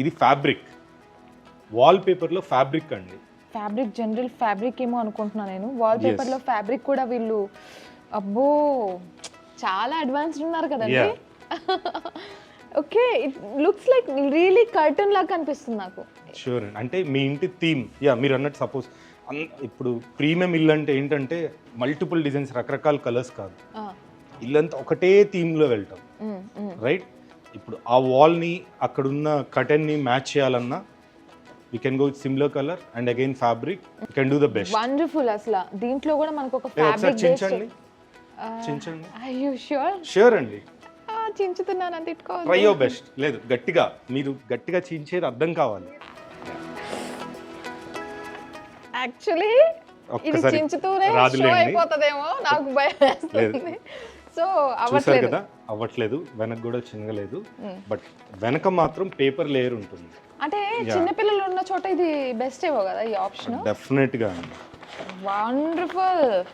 ఇది fabric wall పేపర్లో fabric అండి. ఫ్యాబ్రిక్ జనరల్ ఫ్యాబ్రిక్ ఏమో అనుకుంటున్నా నేను. Wall Yes. పేపర్లో ఫ్యాబ్రిక్ కూడా వీళ్ళు అబ్బో చాలా అడ్వాన్స్డ్ ఉన్నారు కదండి. Okay it looks like really curtain లాగా కనిపిస్తుంది నాకు. షూర్ అంటే మీ ఇంటి థీమ్ యా మీరు అన్నట్టు సపోజ్ ఇప్పుడు ప్రీమియం ఇల్లు అంటే ఏంటంటే మల్టిపుల్ డిజైన్స్ రకరకాల కలర్స్ కాదు. ఇల్లంతా ఒకటే థీమ్లో వెళ్తాం. రైట్ ఇప్పుడు ఆ వాల్ని అక్కడున్న కటన్ని మ్యాచ్ చేయాలన్నా we can go with similar colour and again fabric you can do the best wonderful అసలు. దీంట్లో కూడా మనకు ఒక ఫ్యాబ్రిక్ చించండి. చించండి. అయ్యో షూర్ షూర్ అండి. చించుతున్నాను అని ట్రై తిట్టుకోవాలి యువర్ బెస్ట్ లేదు గట్టిగా. మీరు గట్టిగా చించేది అర్థం కావాలి. యాక్చువల్లీ ఇది చించుతూనే షో. అయిపోతుందేమో. నాకు భయం వేస్తుంది. సో చూసారు అవ్వట్లేదు. కదా? అవ్వట్లేదు. వెనక కూడా చిన్నగలేదు. బట్ వెనక మాత్రం పేపర్ లేయర్ ఉంటుంది. అంటే చిన్నపిల్లలు ఉన్న చోట ఇది బెస్ట్ ఏమో కదా ఈ ఆప్షన్ డెఫినెట్గా. వండర్ఫుల్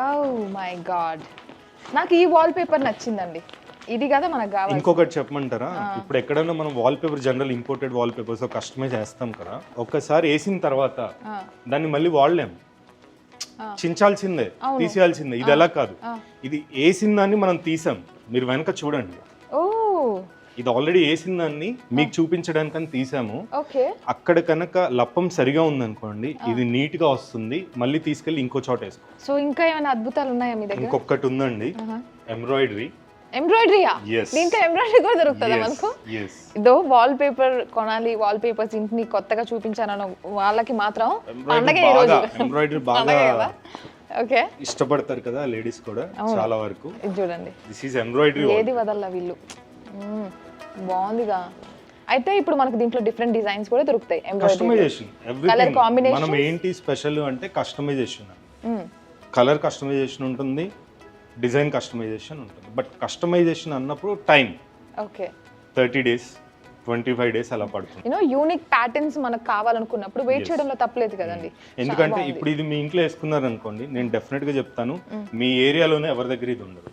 ఓ మై గాడ్ నాకు ఈ వాల్ పేపర్ నచ్చిందండి. ఇది కదా మనకు కావాలి ఇంకొకటి చెప్పమంటారా? ఇప్పుడు ఎక్కడైనా మనం wallpaper general imported wallpapers customize చేస్తాం కదా. ఒక్కసారి వేసిన తర్వాత దాన్ని మళ్ళీ వాడలేం. ఆ. చించాల్సిందే తీసేయాల్సిందే. ఇది ఎలా కాదు. ఇది వేసిన దాన్ని మనం తీసాం? మీరు వెనక చూడండి. ఇది ఆల్రెడీ వేసిన దాన్ని మీకు చూపించడానికని తీసాము. ఓకే. అక్కడ కనుక లప్పం సరిగా ఉందనుకోండి ఇది నీట్గా వస్తుంది. మళ్ళీ తీసుకెళ్ళి ఇంకో చోట వేసుకో. సో ఇంకా ఏమైనా అద్భుతాలు ఉన్నాయా మీ దగ్గర? ఇంకొకటి ఉందండి. ఎంబ్రాయిడరీ ఎంబ్రాయిడరీయా. దీంట్లో ఎంబ్రాయిడరీ కూడా దొరుకుతుందా మనకు? ఇదో వాల్ పేపర్ కొనాలి వాల్ పేపర్స్ ఇంటిని కొత్తగా చూపించాను వాళ్ళకి మాత్రం పండగ ఈ రోజు ఎంబ్రాయిడరీ బాగా ఓకే. ఇష్టపడతారు కదా లేడీస్ కూడా చాలా వరకు. ఇది చూడండి. దిస్ ఈజ్ ఎంబ్రాయిడరీ ఏది వదల్లా వీళ్ళు. బాగుందిగా. అయితే ఇప్పుడు మనకు దీంట్లో డిఫరెంట్ డిజైన్స్ కూడా దొరుకుతాయి కస్టమైజేషన్ ఎవ్రీథింగ్ combinations? మనం ఏంటి స్పెషల్ అంటే కస్టమైజేషన్ కలర్ కస్టమైజేషన్ ఉంటుంది. డిజైన్ కస్టమైజేషన్ ఉంటుంది. బట్ కస్టమైజేషన్ అన్నప్పుడు time. Okay. Thirty days twenty five days అలా పడుతుంది. యూనో యూనిక్ ప్యాటర్న్స్ మనకు కావాలనుకున్నప్పుడు వెయిట్ చేయడంలో తప్పలేదు కదండి. ఎందుకంటే ఇప్పుడు ఇది మీ ఇంట్లో వేసుకున్నారు అనుకోండి నేను డెఫినెట్గా చెప్తాను మీ ఏరియాలోనే ఎవరి దగ్గర ఇది ఉండదు.